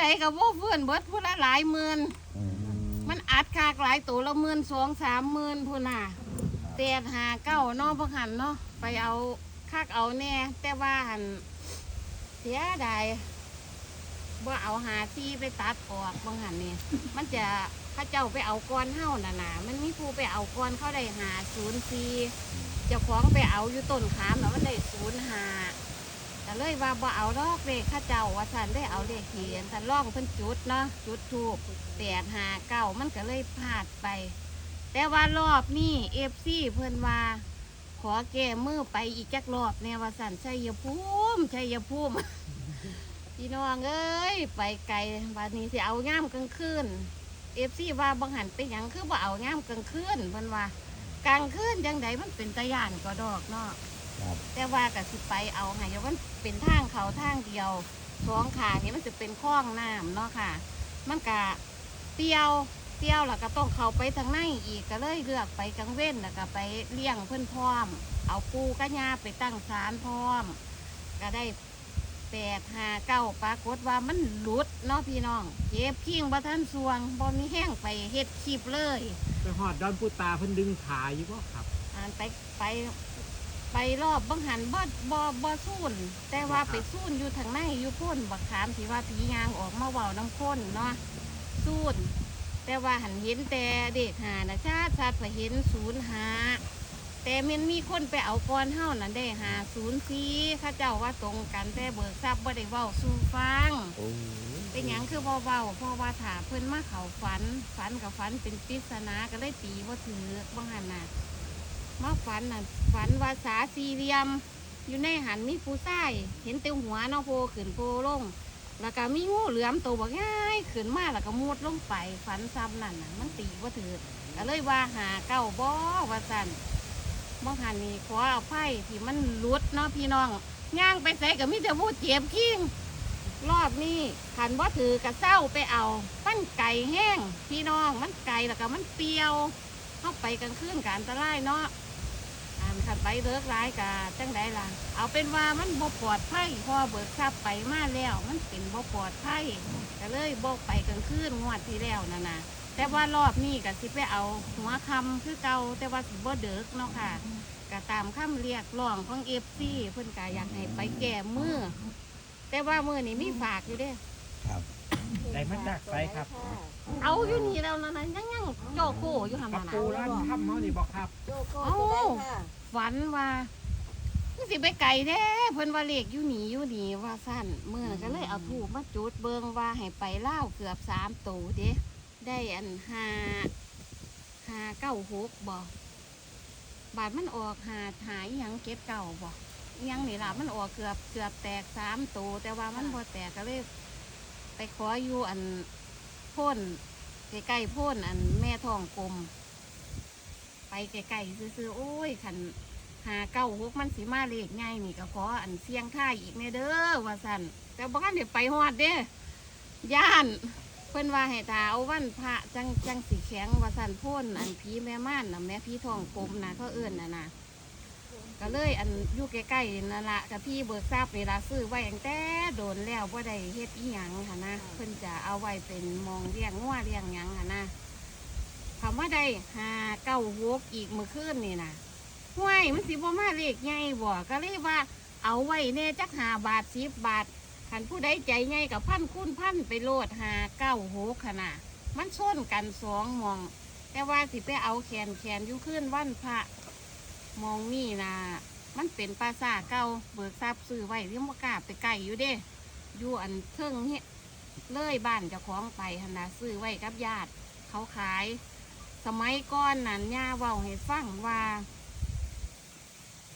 ใดก็บ่เพื่อนเบิดผู้ละหลายหมื่นอืมมันอัดคากหลายตัวละหมื่นสองสามหมื่นพุ่นน่ะแปดหาเก้าเนอกพักหันเนาะไปเอาคากเอาแน่แต่ว่าหันเสียดายว่าเอาหาที่ไปตัดออกบางหันนี่ มันจะเข้าเจ้าไปเอาก้อนเฮ้าน่ะนะมันมีผู้ไปเอาก้อนเขาได้หาศูนย์สี่เจ้าของไปเอาอยู่ต้นขามแล้วมันได้ศูนย์หา เลยว่าบ่เอาดอกเลขข้าเจ้าว่าสันได้เอาเลขเขียนแต่ล่องเพิ่นจุดเนาะจุดถูกแปดหาเก้ามันก็เลยพลาดไป แต่ว่ารอบนี้เอฟซีเพิ่นว่า ขอแก้มือไปอีกจักรอบแนวว่าสันชัยภูมิชัยภูมิ พี่น้องเอ้ยไปไกลวันนี้สิเอาย่ามกลางคืนเอฟซีว่าบังหันไปหยังคือว่เอาย่ามกลางคืนเพิ่นว่ากลางคืนจังไดมันเป็นตะย่านก็ดอกเนาะ ครับ แต่ว่าก็สิไปเอาไงเดี๋ยวมันเป็นทางเขาทางเดียวสองขานี่มันจะเป็นคลองน้ำเนาะค่ะ มันกะเตี้ยวเตี้ยวแล้วก็ต้องเข้าไปทางในอีกก็เลยเลือกไปกลางเว้นแล้วก็ไปเลี้ยงเพื่อนพร้อม เอาปูกระยาไปตั้งศาลพร้อม ก็ได้แปดห้าเก้าปรากฏว่ามันหลุดเนาะพี่น้องเจ็บพิงบ่ท่านสวงบ่มีแห้งไปเฮ็ดคลิปเลย ไปหอดดอนปูตาเพิ่นดึงขาอยู่บ่ครับ อ่านไปไป ไปรอบบังหันบ่บ่บ่สูนแต่ว่าไปสูนอยู่ทางในอยู่พ้นบักขามที่ว่าผียางออกมาเว้าน้ำข้นเนาะสูนแต่ว่าหันเห็นแต่เด็กหานะชาติชาติไปเห็นศูนย์หาแต่มันมีคนไปเอาก้อนเฮ้านั่นได้หาศูนย์สีข้าเจ้าว่าตรงกันแต่เบิกทรัพย์บ่ได้เว้าสู่ฟังเป็นหยังคือบ่เว้าเพราะว่าถาเพิ่อนมาเขาฝันฝันกับฝันเป็นปริศนาก็เลยตีว่าถือบ้างหันน่ะ มาฝันน่ะฝันว่าสาสี่เหลี่ยม อยู่ในหันมีผู้ชายเห็นเต็มหัวเนาะโพขึ้นโพลง แล้วก็มีงูเหลือมโตบักง่ายขึ้นมาแล้วก็มุดลงไปฝันซ้ำนั่นน่ะมันตีว่าถือก็เลยว่าหาเก้าบ่ว่าสั่นบ้างหันนี่ขอเอาไพ่ที่มันลุดเนาะพี่น้องย่างไปใส่กับมิจะพูดเจ็บขิงรอบนี้ขันว่าถือกระเซ้าไปเอาปั้นไก่แห้ง พี่น้องมันไก่แล้วก็มันเปรียวเข้าไปกลางคืนกันตะไลเนาะ ขันไปเลิกร้ายกะจังไดล่ะ เอาเป็นว่ามันบ่ปลอดภัยพอเบิกทรัพย์ไปมาแล้ว มันเป็นบ่ปลอดภัยก็เลยบอกไปกลางคืนงวดที่แล้วนะนะแต่ว่ารอบนี้ก็สิไปเอาหัวคำคือเก่าแต่ว่าสิบ่เดิกเนาะค่ะก็ตามคำเรียกร้องของเอฟซีเพิ่นก็อยากให้ไปแก้มือแต่ว่ามือนี้มีฝากอยู่เด้ ครับ ได้มาจากไสครับเอาอยู่นี่แล้วนะนะยังยังโจโก้อยู่หันกับน่ะปูร้านถ้ำเฮานี่บ่ครับ โจโก้จะได้ค่ะฝันว่ามันสิไปไก่แท้เพิ่นว่าเลขอยู่หนีอยู่หนีว่าสั้นเมื่อนั้นก็เลยเอาถูกมาจุดเบิงว่าให้ไปเล่าวเกือบสามตัวเด้ได้อันห้าห้าเก้าหกบ่บาทมันออกหาหายยังเก็บเก่าบ่อิหยังนี่ล่ะมันออกเกือบเกือบแตกสามตัวแต่ว่ามันบ่แตกก็เลย ไปขออยู่อันพ่นใกล้ๆพ่นอันแม่ทองกลม ไปไกล้ๆซื้อๆโอ้ยขันหาเก้าหกมันสีมาเลขง่ายนี่ก็ขออันเสียงท่ายอีกแน่เด้อว่าสันแต่บ้านเดี๋ยวไปฮอดเด้ย่าน เพิ่อนว่าให้ตาเอาวันพระจังจังสีแข็งว่าสันพ่นอันพีแม่ม่านนะแม่พีทองกลมนะเขาเอื้อนนะนะ ก็เลยอันอยู่ใกล้ๆนั่นละกับพี่เบิกทราบนี่ละซื้อไว้ตั้งแต่โดนแล้วว่าได้เฮ็ดอีหยังค่ะนะเพิ่นจะเอาไว้เป็นมองเลี้ยงงัวเลี้ยงหยังค่ะนะคำว่าได้หาเก้าหกอีกเมื่อคืนนี่นะห้วยมันสิบ่มาเลขใหญ่บ่ก็เลยว่าเอาไว้แน่จักหาบาทสิบบาทขันผู้ใดใจใหญ่กับพันคูณพันไปโลดหาเก้าหกขนาดมันชนกันสองหมอง แต่ว่าสิไปเอาแขนแขนอยู่ขึ้นวันพระ มองนี่นะมันเป็นปราสาทเก่าเบิกทราบซื้อไว้เรียกว่ากล้าไปไกลอยู่เด้ อยู่อันเทิงเฮยเลยบ้านเจ้าของไปหนนะซื้อไว้กับญาติ เขาขาย สมัยก่อนนั้นย่าเว้าให้ฟังว่า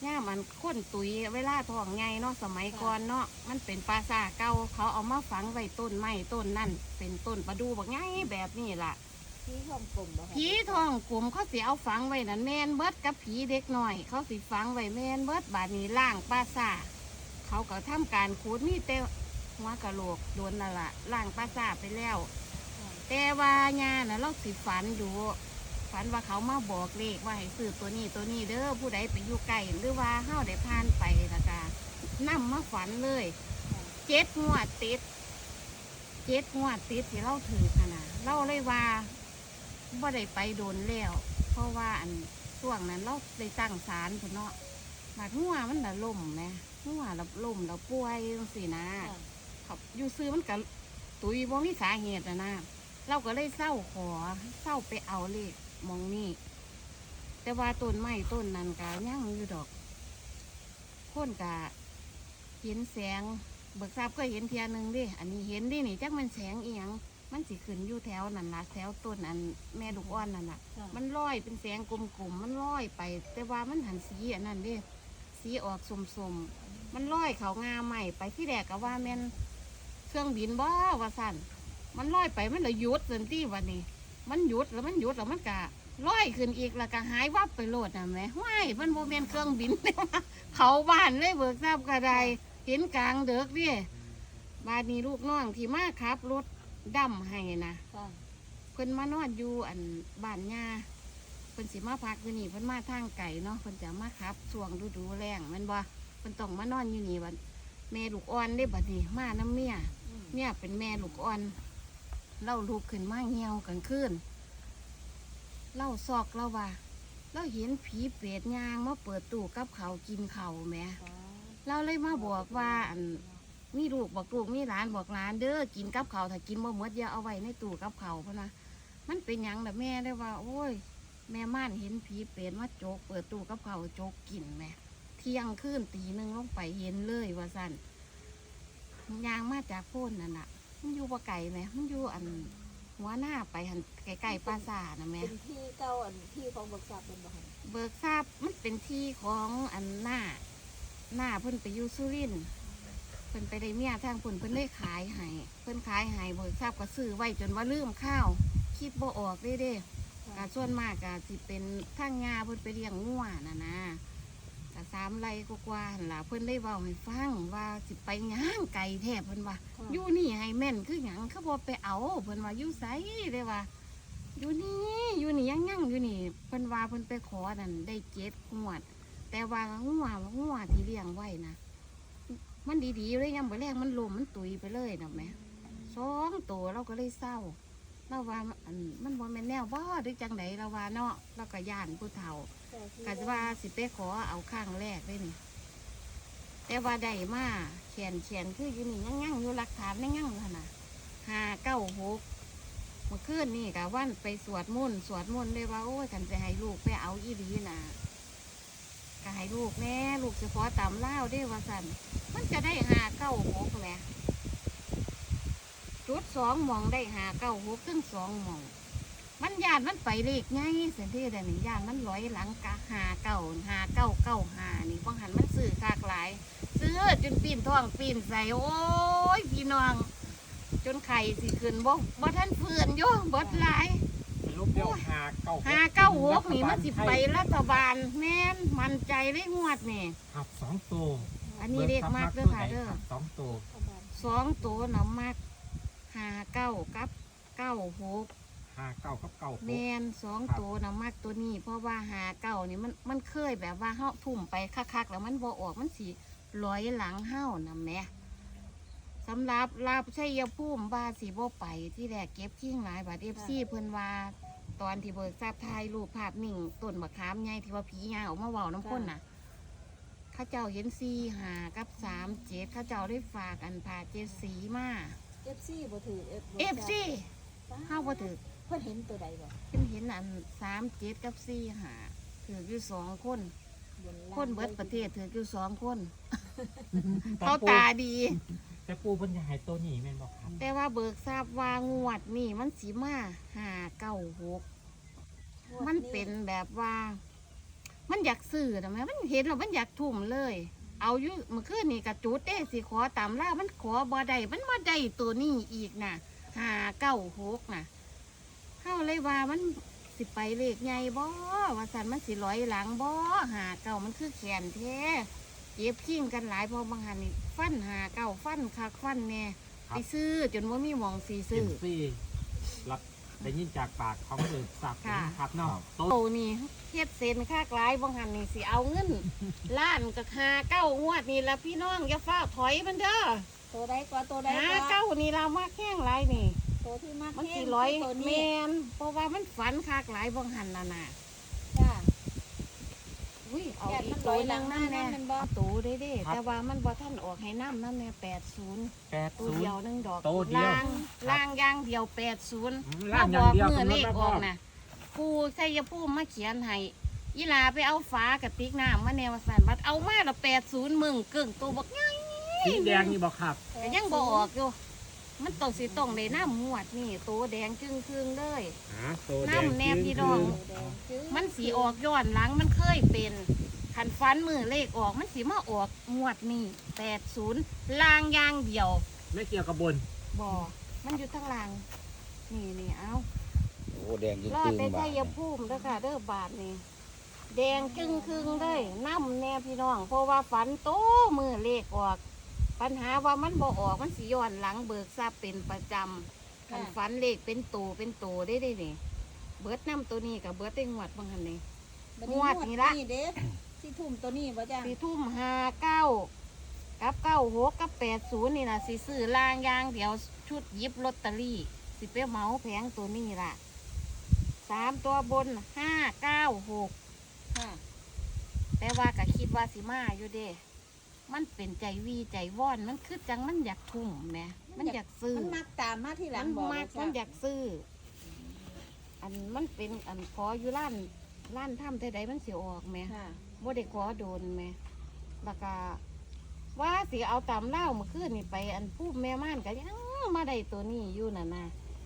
ย่ามันค้นตุยเวลาทองไงเนาะสมัยก่อนเนาะมันเป็นปราสาทเก่าเขาเอามาฝังไว้ต้นไม้ต้นนั่นเป็นต้นประดูบักไงแบบนี้ล่ะ พี่ชมกลุ่มบ่คะผีทองกลุ่มเขาสิเอาฝังไว้นั่นแม่นเบิดกับผีเด็กหน่อย เขาสิฝังไว้แม่นเบิดบาดนี้ล่างปราสาทเขาก็ทำการขูดมีแต่หัวกะโหลกโดนนั่นละล่างปราสาทไปแล้ว แต่ว่าญาน่ะเราสิฝันอยู่ฝันว่าเขามาบอกเลขว่าให้ซื้อตัวนี้ตัวนี้เด้อผู้ใดไปอยู่ไกลหรือว่าเฮาได้ผ่านไปและกานํมาฝันเลยเจ็ดงวดติดเจ็ดงวดติดที่เราถือขนาดเราเลยว่า บ่ได้ไปโดนแล้ว เพราะว่าอันช่วงนั้นเราได้ตั้งศาลพุ่นเนาะบาดหัวมันละล่มแหมหัวละล่มละป่วยจังซี่นะค่ะครับอยู่ซื้อมันก็ตุยบ่มีสาเหตุนะนะเราก็เลยเศร้าขอเศร้าไปเอาเลขหมองนี่แต่ว่าต้นไม้ต้นนั้นก็ยังอยู่ดอกคนกะเห็นแสง เบิกทราบก็เห็นเทียหนึงเดิอันนี้เห็นดินี่จักมันแสงเอียง มันสิขึ้นอยู่แถวนั่นละแถวต้นอันแม่ลูกอ่อนนั่นละค่ะมันลอยเป็นแสงกลมๆมันลอยไป แต่ว่ามันหันสีอันนั้นเดิสีออกสมๆมันลอยเขางาใหม่ไปที่แรกก็ว่าแม่นเครื่องบินบ่ว่าสั่นมันลอยไปมันเลยหยุดสันที่วันนี้ มันหยุดแล้วมันหยุดแล้วมันกะลอยขึ้นอีกแล้วก็หายวับไปโลดน่ะแหม่ห้ายมันโมเมนเครื่องบิน เขาบ้านเลยเบิกทราบกระไดเห็นกลางเดือกเดิบาดนี้ลูกน้องที่มาขับรถ ดำให้นะค่ะเพิ่นมานอนอยู่อันบ้านยาเพิ่นสิมาพักอยู่นี่เพิ่นมาทางไก่เนาะเพิ่นจะมาขับช่วงฤดูแล้งแมันบ่เพิ่นต้องมานอนอยู่นี่บัดแม่ลูกอ่อนได้บัดนี้มาน้ำเมียอืมเมียเป็นแม่ลูกอ่อน เล่าลูกขึ้นมาเหี่ยวกลางคืนเล่าซอกเล่าว่าเราเห็นผีเปรตยางมาเปิดตู้กับเขาวกินเขาวแหม่ค่ะเราเลยมาบอกว่าอัน มีลูกบอกลูกมีหลานบอกหลานเด้อกินกับเขาวถ้ากินบ่หมดอย่าเอาไว้ในตู้กับเขาวเพราะนะมันเป็นหยังแต่ะแม่ได้ว่า โอ้ย แม่ม่านเห็นผีเปรตมาโจก เปิดตู้กับเขาวโจกกินแหม่เที่ยงคืนตีหนึ่งลงไปเห็นเลยว่าสั่นยางมาจากโพ้นนั่นน่ะ มันอยู่ปะไก่ไหมมันอยู่อัน หัวหน้าไปหันไก่ๆปราสาทนะแม่ เป็นที่เก่าอันที่ของบริษัทเป็นบ่คะเบิกทราบมันเป็นที่ของอันหน้า หน้าเพิ่นไปอยู่สุรินทร์เพิ่นไปได้เมียทางเพิ่นเพิ่นได้ขายให้เพิ่นขายให้เบิกทราบก็ซื้อไว้จนว่าลืมข้าวคิดบ่ออกเด้เด้ค่ะกะส่วนมากกะสิเป็นทางงาเพิ่นไปเลี้ยงงัวน่ะนะกะสามไร่กว่าๆหั่นล่ะเพิ่นได้เว้าให้ฟังว่าสิไปย่างไก่แท้เพิ่นว่าค่ะอยู่นี่ให้แม่นคือหยังเขาบอกไปเอาเพิ่นว่าอยู่ไสเลยว่าอยู่นี่อยู่นี่ยังยังอยู่นี่เพิ่นว่าเพิ่นไปขอนั่นได้เจ็ดงวด แต่ว่างัวงัวที่เลี้ยงไว้นะ มันดีๆเลยยังบ่แรกมันลมมันตุยไปเลยนะแม่สองตัวเราก็เลยเศร้าเราว่ามันบ่แม่นแนวบ่หรือจังไดเราว่าเนาะเราก็ย่านผู้เฒ่ากะว่าสิไปขอเอาข้างแรกเลยนี่ แต่ว่าได้มาเขียนเขียนคืออยู่นี่ยังยังอยู่หลักฐานยังยังขนาดห้าเก้าหกเมื่อคืนนี่กะวันไปสวดมนต์สวดมนต์เลยว่าโอ้ยกันจะให้ลูกไปเอาอีหลีน่ะ ก็ให้ลูกแน่ลูกจะขอตามเล่าได้ว่าสันมันจะได้หาเก้าหกแหละจุดสองหมองได้หาเก้าหกถึงสองหมอง มันยานมันไปเลขไงเสันที่แต่นี่ยานมันร้อยหลังกะหาเก่าหาเก้าเก้าหานี่บางหันมันซื้อคากหลายซื้อจนปีนท้องปีนใส่โอ้ยพี่น้อง จนไข่สิขึ้นบ่บ่ท่านเพื่อนโย่บดหลาย เดียวหาเก้าหาเก้าหกนี่มันสิไปรัฐบาลแม่นมันใจได้งวดนี่ ครับสองตัวอันนี้เรียกมากเด้อค่ะเด้อสองตัวประมาณสองตัวน้ำมากหาเก้ากับเก้าหกหาเก้ากับเก้าหแมกนสองตัวนะมากตัวนี้ เพราะว่าหาเก่านี่มันมันเคยแบบว่าเฮาทุ่มไปคักๆแล้วมันบ่ออกมันสีลอยหลังเฮานะแหม่สำหรับลาบชัยภูมิว่าสีบ่ไปที่แรกเก็บทิ้งหลายบาทเอฟซีเพิ่นว่า ตอนที่เบิกทราบถ่ายรูปภาพนิ่งต้นมะขามใหญ่ที่ว่าผียางออกมาเว้าน้ำพ่นน่ะเข้าเจ้าเห็นซีหากับสามเจ็ดเข้าเจ้าได้ฝากอันพาเจ็ดสีมาเอฟซีบ่ถือเอฟซีเฮาบ่ถือเพิ่นเห็นตัวใดบ่เพิ่นเห็นอันสามเจ็ดกับสี่หาถืออยู่สองคนบนล่างคนเบิดประเทศถืออยู่สองคนแต่เขาปูตาดี แต่ปูเพิ่นจะให้ตัวหนีแม่นบอกครับแต่ว่าเบิกทราบว่างวดนี่มันสีมาหาเก้าหกมันเป็นแบบว่า มันอยากซื้อนะแม่มันเห็นแล้วมันอยากทุ่มเลย เอาอยู่เมื่อคืนนี่กระจุดเด้สิขอตามล่ามันขอบ่ได้มันมาได้ตัวนี้อีกน่ะหาเก้าหกน่ะเข้าเลยว่ามันสิไปเลขใหญ่บ่ว่าสันมันสิร้อยหลังบ่หาเก้ามันคือแขนแท้ เก็บขิ้งกันหลายเพอบางหันนี่ฟันหาเก้าฟันคักฟันแน่ไปซื้อจนว่ามีหมองสีเอ็ซื้อมซีรับได้ยินจากปากของเบิกทราบค่ะ ครับเนาะโตโตนี่เฮ็ดเซนค่ากลายบางหันนี่สิเอาเงิน ล้านกับหาเก้างวดนี่ละพี่น้องอย่าฟ้าถอยมันเด้อตัวใดกว่าตัวใดหากว่าเก้านี่เรามาแข้งไรนี่ ตัวที่มากมันแห้สิงร้อยตัวแมนี้นเพราะว่ามันฝันคากหลายบางหันน่ะน่ะจ้า อุ้ยเอาแกะอีมักนตัวร้อยหหลันึงงหน้านั่นแน่นั่นเป็นบ่ตูได้เด้แต่ว่ามันบ่ท่านออกให้น้ำนั่นแน่แปดศูนย์แปดตัวศูนเดีย์ยวหนึงดอกตัวเดียวล่างล่างอย่างเดียวแปดศูนย์อืมมาล่างบอย่าองกเดียว เมื่อเลขกำหนดอมาอกพ่อน่ะปูใส่ยาปูมาเขียนให้ยีลาไปเอาฝากระติกน้ำมาแนวสันบัดเอามาละแปดศูนย์มึงเกิ่งตัวบักง่ายสีแดงนี่บอกครับก็ยังบออกอยู่ มันต้องสิต้องในน้ำหมวดนี่ตัวแดงจึงครึ่งๆเลย หาตัวแดงน้ำแนบพี่น้องตัวแดงจื้อมันสีออกย้อนหลังมันเคยเป็นขันฟันมือเลขออกมันสีมาออกหมวดนี่แปดศูนย์ลางอยางเดียวไม่เกี่ยวกับบนบอมันอยู่ทั้งลาง นี่นี่เอาโอ้แดงจริงรอดๆได้บาใจดยาพุ่มเด้อค่ะเด้อบาทนี่แดงจึงครึ่งๆเลยน้ำแน่พี่น้อง เพราะว่าฝันโตมือเลขออก ปัญหาว่ามันบ่ออกมันสิย้อนหลังเบิกทราบเป็นประจำขันฝันเลขเป็นตูเป็นตูได้ได้นี่เบิดน้ำตัวนี้กับเบิดได้งวดบางหันนี่บัดงวดนี่ละนี่เด้ที่ทุ่มตัวนี้บ่จ้าสี่ทุ่มห้าเก้ากับเก้าหกกับแปดศูนย์นี่นะสิซื้อลางอยางเดี๋ยวชุดหยิบลอตเตอรี่ สิไปเหมาแผงตัวนี้ล่ะสามตัวบนห้าเก้าหกค่ะแต่ว่าก็คิดว่าสิมาอยู่เด้ มันเป็นใจวีใจว่อนมันคือจังมันอยากทุ่มแหมมันอยากซื้อมันมักตามมาที่หลัมังนบอกมากจ้ะมันอยากซื้อ อันมันเป็นอันขออยู่ร้านร้านถ้ำแต่ใดมันเสียออกแหม่ค่ะบ่ได้ขอโดนแหม่แล้วก็ว่าสิเอาตามเล่าเมื่อคืนนี่ไป อันผู้แม่ม่านก็ยังมาได้ตัวนี้อยู่น่ะนะ